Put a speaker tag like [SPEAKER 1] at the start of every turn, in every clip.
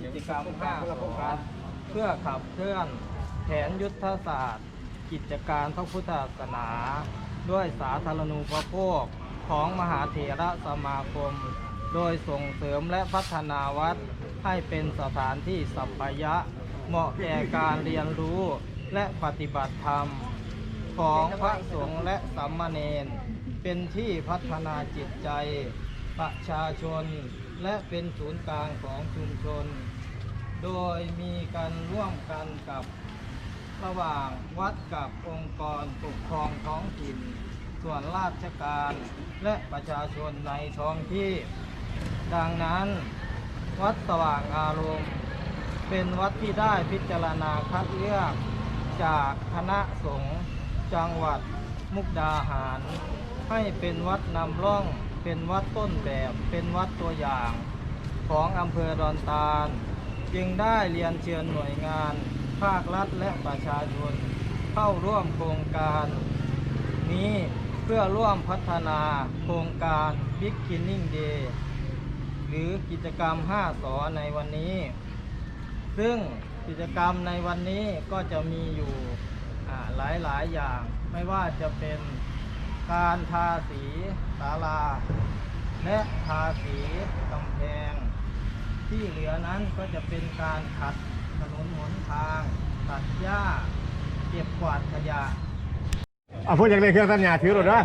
[SPEAKER 1] กิจกรรมห้าโครงเพื่อขับเคลื่อนแผนยุทธศาสตร์ กิจการพระพุทธศาสนา ด้วยสาธารณูปโภคของมหาเถระสมาคม โดยส่งเสริมและพัฒนาวัดให้เป็นสถานที่สัพพยะ เหมาะแก่การเรียนรู้และปฏิบัติธรรม ของพระสงฆ์และสัมมาเนนเป็นที่พัฒนาจิตใจประชาชน และเป็นศูนย์กลางของชุมชน โดยมีการร่วมกันกับระหว่างวัดกับองค์กรปกครองท้องถิ่น ส่วนราชการและประชาชนในท้องที่ ดังนั้น วัดสว่างอารมณ์ เป็นวัดที่ได้พิจารณาคัดเลือกจากคณะสงฆ์จังหวัดมุกดาหาร ให้เป็นวัดนำร่อง เป็นวัดต้นแบบเป็นวัดตัวอย่างของอำเภอดอนตาล จึงได้เรียนเชิญหน่วยงาน ภาครัฐและประชาชน เข้าร่วมโครงการ นี้เพื่อร่วมพัฒนาโครงการ Big Cleaning Day หรือกิจกรรม 5 สอในวันนี้ ซึ่งกิจกรรมในวันนี้ก็จะมีอยู่หลายหลายๆอย่างไม่ว่าจะเป็น การทาสีศาลา และทาสีกำแพง ที่เหลือนั้นก็จะเป็นการขัดถนนหนทาง ตัดหญ้า เก็บกวาดขยะ
[SPEAKER 2] เอาพูดอย่างไรเครื่องสัญญาถือรถนะ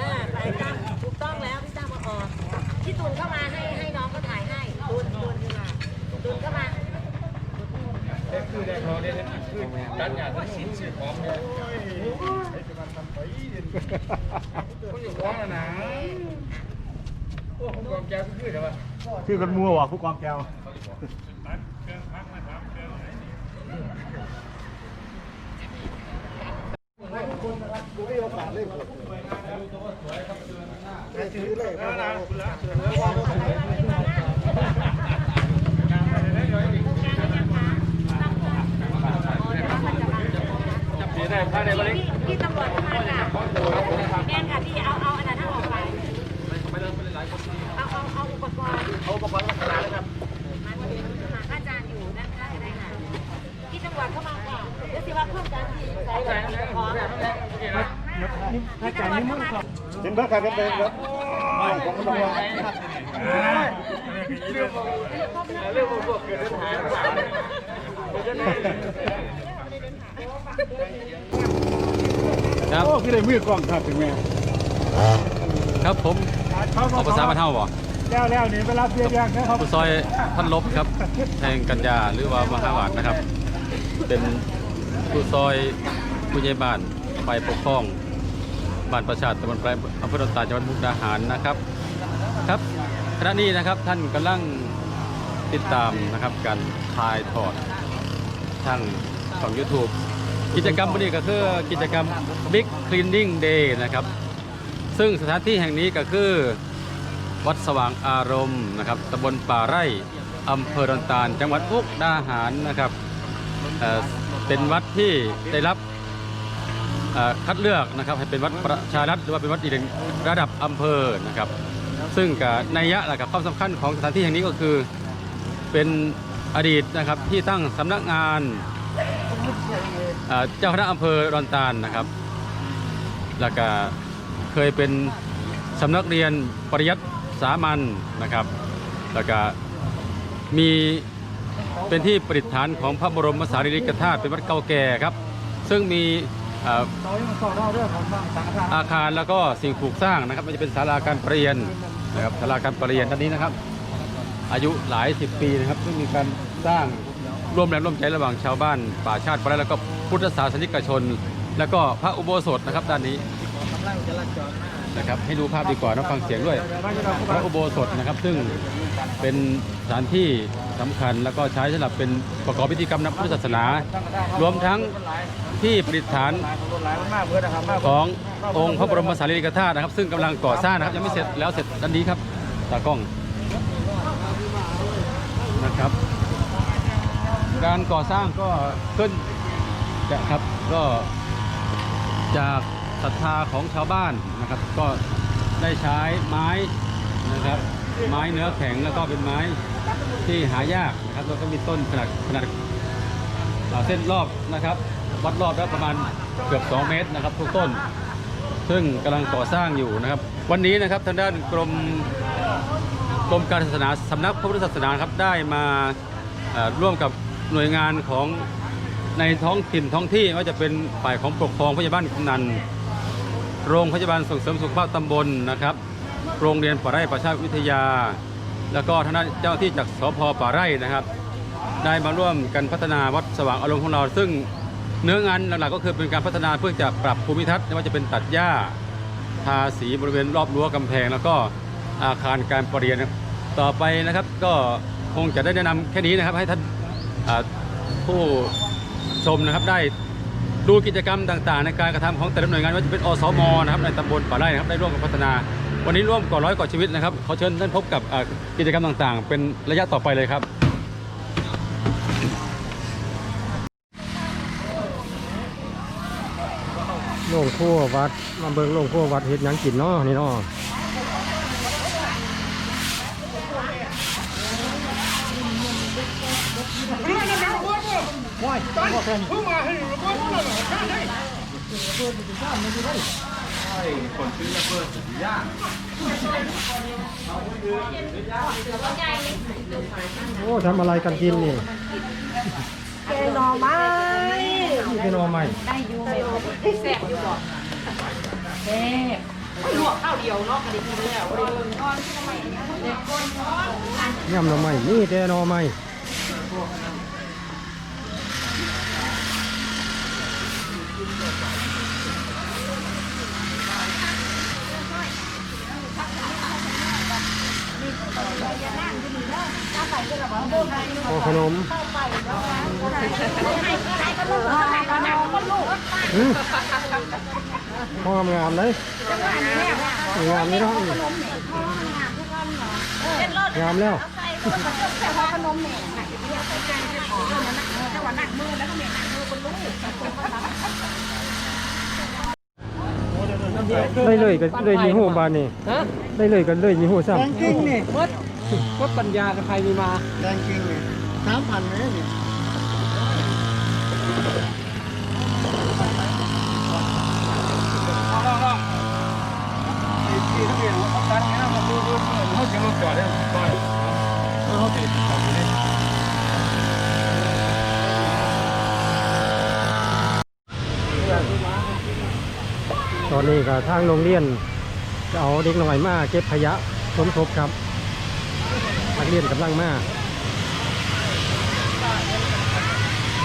[SPEAKER 3] อ่าไปตั้มถูกต้องแล้วพี่ตั้มมาออกพี่ตูนเข้ามาให้ให้น้องเขาถ่ายให้ตูนตูนขึ้นมาตูนเข้ามา
[SPEAKER 4] คือได้เขาได้คือการงานทั้งสิ้นสิพร้อมเนี่ย คุณอยู่พร้อมแล้วนะโอ้ผมกองแก้วคือแต่ว่า
[SPEAKER 2] คือกันมัวว่ะผู้กองแก้ว
[SPEAKER 4] ปีได้ภายในวันนี้
[SPEAKER 3] พี่ตำรวจเข้ามาค่ะแอนค่ะพี่เอาเอาอันนั้นออกไปเอาเอาเอาอุปกรณ์เอาอุปกรณ์ลักษณะเลยครับมาที่มาอาจารย์อยู่ด้านข้างได้ค่ะพี่ตำรวจเข้ามาค่ะเดี๋ยวสิว่าเพิ่มการที่ใส่แบบของพี่ตำรวจเข้ามาค่ะ
[SPEAKER 2] เห็นเบิร์ดกันเป็นครับของตำรวจ
[SPEAKER 4] เรื่องเรื่องพวกเกิดปัญหาหรือเปล่า
[SPEAKER 5] ครับ
[SPEAKER 2] โอ้คือได้มือกล้องครับถึงแม่
[SPEAKER 5] ครับผมเอาภาษามาเท่าบ่
[SPEAKER 2] แล้วแล้วนี่เวลาเบียร์ยังนะครับ
[SPEAKER 5] ผู้ซอยพันลบครับแห่งกัญญาหรือว่ามหาวาดนะครับ เป็นผู้ซอยผู้ใหญ่บ้านฝ่ายปกครอง บ้านประชาตำบลไพรอำเภอตาจังหวัดมุกดาหารนะครับ ครับขณะนี้นะครับท่านกำลังติดตามนะครับการถ่ายทอดทางของ YouTube กิจกรรมวันนี้ก็คือกิจกรรม Big Cleaning Day นะครับ ซึ่งสถานที่แห่งนี้ก็คือ วัดสว่างอารมณ์นะครับตำบลป่าไร่อำเภอดอนตาล จังหวัดมุกดาหารนะครับเเป็นวัดที่ได้รับ คัดเลือกนะครับให้เป็นวัดประชารัฐหรือว่าเป็นวัดดีเด่นระดับอำเภอนะครับ ซึ่งกับนัยยะและกับความสำคัญของสถานที่แห่งนี้ก็คือเป็นอดีตนะครับที่ตั้งสำนักงานเจ้าคณะอำเภอดอนตาลนะครับแล้วก็เคยเป็นสำนักเรียนปริยัติสามัญนะครับ แล้วก็มีเป็นที่ประดิษฐานของพระบรมสารีริกธาตุเป็นวัดเก่าแก่ครับ ซึ่งมี อ่อ
[SPEAKER 1] ต่อยังสอบเราเรื่องของสังฆทาน
[SPEAKER 5] อาคารแล้วก็สิ่งปลูกสร้างนะครับมันจะเป็นศาลาการประเรียนนะครับศาลาการประเรียนด้านนี้นะครับ อายุหลายสิบปีนะครับซึ่งมีการสร้างร่วมแรงร่วมใจระหว่างชาวบ้าน ป่าชาติปรแล้วก็พุทธศาสนิกชน แล้วก็พระอุโบสถนะครับด้านนี้ นะครับให้ดูภาพดีกว่านะฟังเสียงด้วยพระอุโบสถนะครับ ซึ่งเป็นสถานที่สำคัญแล้วก็ใช้สำหรับเป็นประกอบพิธีกรรมนับพุทธศาสนา รวมทั้งที่ประดิษฐานขององค์พระบรมสารีริกธาตุนะครับ ซึ่งกำลังก่อสร้างนะครับยังไม่เสร็จแล้วเสร็จด้านนี้ครับตากล้องนะครับ การก่อสร้างก็ขึ้นจะครับก็จาก ศรัทธาของชาวบ้านนะครับ ก็ได้ใช้ไม้นะครับ ไม้เนื้อแข็งแล้วก็เป็นไม้ที่หายากนะครับแล้วก็มีต้นขนาดขนาดเส้นรอบนะครับวัดรอบแล้วประมาณเกือบ 2 เมตรนะครับทุกต้น ซึ่งกำลังก่อสร้างอยู่นะครับ วันนี้นะครับทางด้านกรมกรมการศาสนาสำนักพระพุทธศาสนาครับได้มาร่วมกับหน่วยงานของในท้องถิ่นท้องที่ว่าจะเป็นฝ่ายของปกครองพยาบาลกำนัน โรงพยาบาลส่งเสริมสุขภาพตำบลนะครับ โรงเรียนป่าไร่ประชาวิทยา แล้วก็ทางด้านเจ้าที่จากสพป่าไร่นะครับ ได้มาร่วมกันพัฒนาวัดสว่างอารมณ์ของเรา ซึ่งเนื้องานหลักๆก็คือเป็นการพัฒนาเพื่อจะปรับภูมิทัศน์ไม่ว่าจะเป็นตัดหญ้าทาสีบริเวณรอบรั้วกำแพง แล้วก็อาคารการประเรียนต่อไปนะครับก็คงจะได้แนะนำแค่นี้นะครับให้ท่านผู้ชมนะครับได้ ดูกิจกรรมต่างๆ ในการกระทำของแต่ละหน่วยงานว่าจะเป็นอสมนะครับในตำบลป่าไร่นะครับได้ร่วมกันพัฒนา วันนี้ร่วมกว่าร้อยกว่าชีวิตนะครับขอเชิญท่านพบกับกิจกรรมต่างๆ เป็นระยะต่อไปเลยครับ
[SPEAKER 6] โล่งครัววัดมาเบิ่งโล่งครัววัดเฮ็ดยังกินเนาะนี่เนาะ โอ้ทำอะไรกันกินนี่
[SPEAKER 3] แกงหน่อไม้
[SPEAKER 6] นี่เป็นหนอใหม่
[SPEAKER 3] ได้อยู่ไหมแซ่บอยู่บ่แซ่บลวกข้าวเดียวเนาะก็ได้กินแล้วบ่ได้เบิ่งก้อนที่ทำไมเนี่ยเด็กคนก้อน
[SPEAKER 6] ย่ำหนอใหม่นี่แต่หนอใหม่ โอ้ขนมอืมพ่องามๆเลยงามนี่เนาะอืมงามแล้ว
[SPEAKER 3] แต่พอขนมแหม่หนักเรียกไปกันจะขอเออหนักแต่ว่าหนักมือแล้วก็แม่หนักมือบนลูก
[SPEAKER 6] ได้เลยกันเลยมีหูบานนี่ได้เลยกันเลยมีหูซ้ำ
[SPEAKER 1] แรงจริงนี่มดมดปัญญาใครมีมา
[SPEAKER 2] แรงจริงเลยสามพันเลยนี่
[SPEAKER 4] เขาจะรถจอดได้ก่อนเขาติดจอนี่
[SPEAKER 6] ตอนนี้ก็ทางโรงเรียนเอาเด็กหน่อยมาเก็บขยะสมทบครับนักเรียนกำลังมา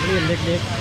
[SPEAKER 6] เรียนเล็กๆ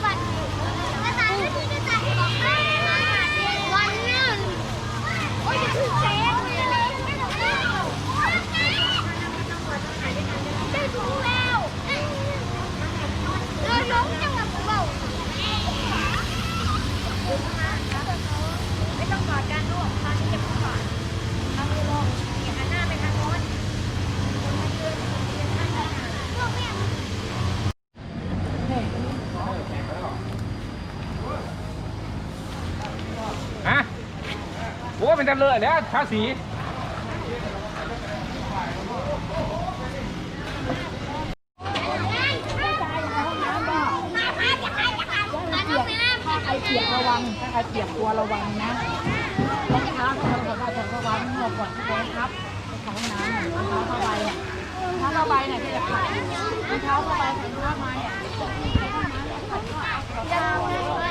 [SPEAKER 4] กันเลยเนี่ยภาษีใครเปียกระวังถ้าใคร
[SPEAKER 7] เปียกตัวระวังนะรองเท้าก็ทำกัระวังหมดก่อนที่จะครับรองเท้าน้ำข้าผ้าใบเนี่ยถ้าผ้าใบเนี่ยจะขาดเท้าผ้าใบขาย
[SPEAKER 6] ผ้าใบเนี่
[SPEAKER 7] ย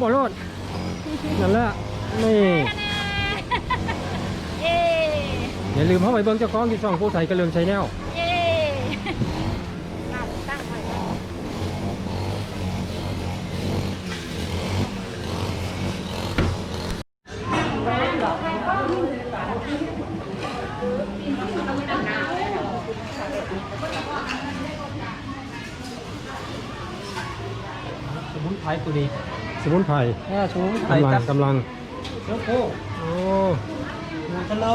[SPEAKER 7] เอา
[SPEAKER 6] มือฮูบเอาโลดนั่นแหละนี่
[SPEAKER 7] เย้
[SPEAKER 6] อย่าลืมเข้าไปเบิ่งเจ้าของที่ช่องผู้ใส่กระเลืองชแนล
[SPEAKER 7] เย้ตั้งไว้
[SPEAKER 1] สมุนไพรตัวนี้
[SPEAKER 6] สมุนไพร
[SPEAKER 1] แค่สมุนไพร
[SPEAKER 6] กำลัง
[SPEAKER 1] กับ
[SPEAKER 6] กำลัง
[SPEAKER 1] เชื้อโค้ง
[SPEAKER 6] โอ้
[SPEAKER 1] หมูทะโล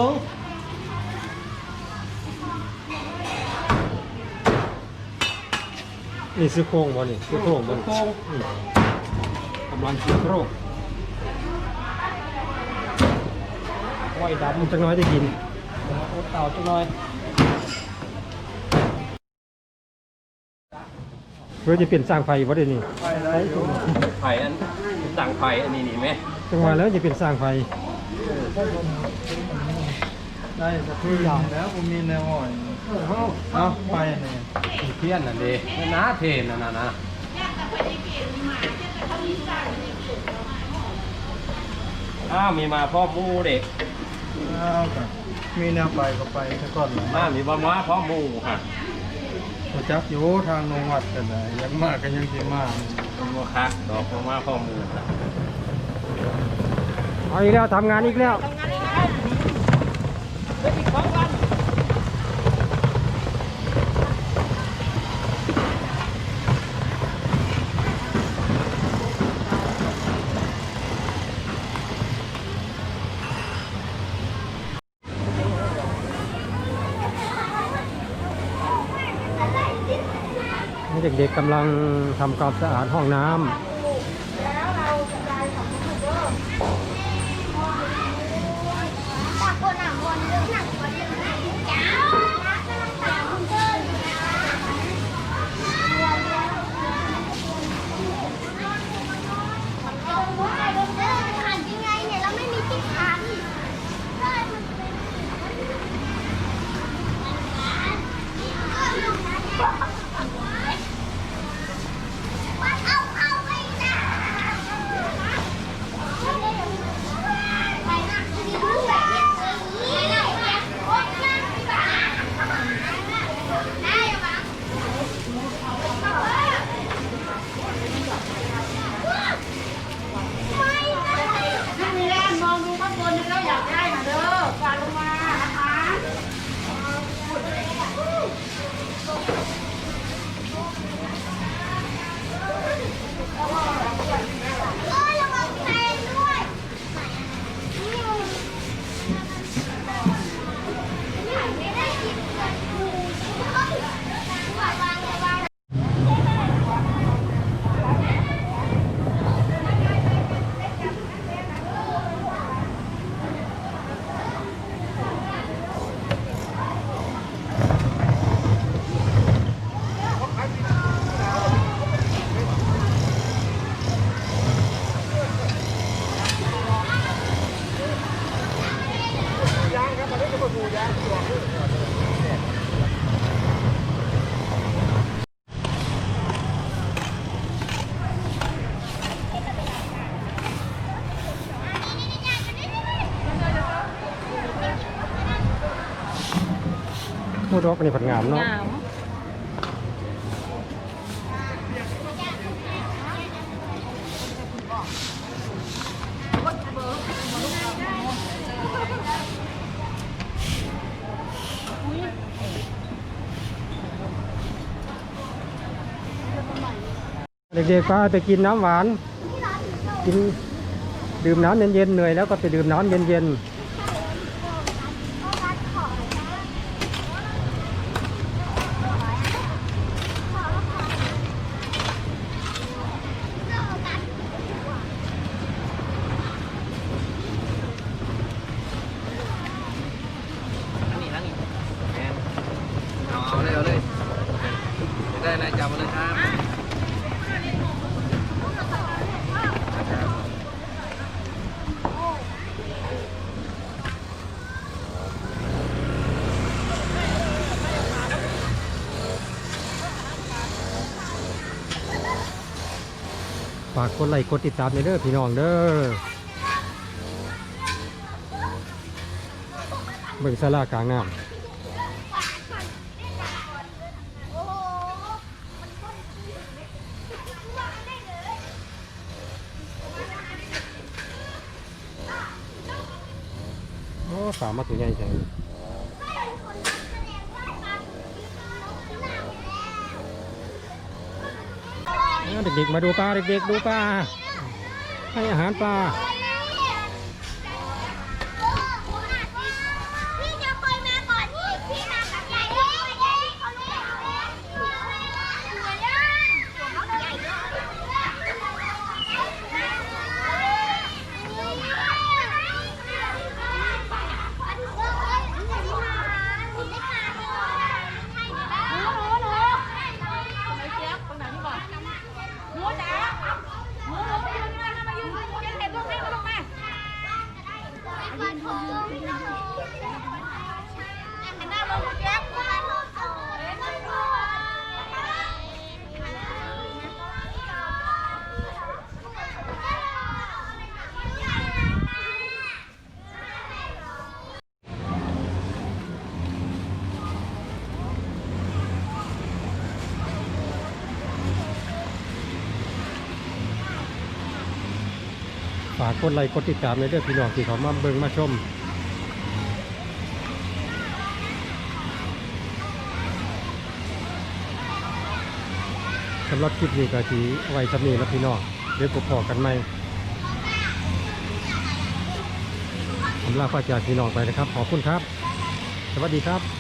[SPEAKER 6] นี่ซื้อโครงบ่นี่ซื้อโครงบ่นี่
[SPEAKER 1] โค้ง
[SPEAKER 6] อืมกำลังซื้อโครง
[SPEAKER 1] ไว้ด
[SPEAKER 6] มันจักหน้อยได้กินำ
[SPEAKER 1] โอ้เต่าจังหน่อย
[SPEAKER 6] เพื่อจะเปลี่ยนสร้างไฟบ่ได้นี่
[SPEAKER 4] ไผ่อันต่างไผ่อันนี้นี่ไหม
[SPEAKER 6] จังหวะแล้วจะเป็นสร้างไฟ
[SPEAKER 1] ได้สักทีอย่างแล้วผมมีแนวอ่อนเอาไปเนี่ย
[SPEAKER 4] เทียนนั่นเด้น้าเทนนั่นน่ะนะอ้าวมีมาพ่อหมูเด็ก
[SPEAKER 1] เอาครับมีแนวไปก็ไปซะก่อน
[SPEAKER 4] อ้าวมีมามาพ่อหมูค่ะ
[SPEAKER 1] ตัวจักอยู่ทางนงวัดกันนะยังมากกันยังสิมาก
[SPEAKER 4] มาคักดอกมามาพ่อหมู
[SPEAKER 6] เอาอีกแล้วทำงานอีกแล้ว
[SPEAKER 7] ทำงาน เด็ก
[SPEAKER 6] ๆกำลังทำความสะอาดห้องน้ำ ผู้ดอกนี่ผัดงามเนาะ
[SPEAKER 7] งาม
[SPEAKER 6] เด็กๆก็ไปกินน้ำหวาน กินดื่มน้ำเย็นๆเหนื่อยแล้วก็ไปดื่มน้ำเย็นๆากกดไลค์กดติดตามในเด้อพี่น้องเด้อเบิ่งสลากลางน้ำโอ้สามมาตัวใหญ่จัง เด็กๆมาดูปลาเด็กๆดูปลาให้อาหารปลา
[SPEAKER 7] พี่จะคอยมาก่อนที่พี่มากับยายด้วยยายเขารู้แล้วหัวย่านเขาใหญ่ด้วยหมูจ๋าหมูหมูมายืนมามายืนยืนเห็นลูกแม่ลูกแม่ หันหน้าลงเก็บเฝา
[SPEAKER 6] กกดไลค์กดติดตามในเด้องพี่น้องที่เขามาเบิ่งมาชมสำหรับคลิปนี้ก็ทีไว้สำนีแล้วพี่น้องเดี๋ยวพบพอกันใหม่สำหรับพระจากพี่น้องไปนะครับ ขอบคุณครับ สวัสดีครับ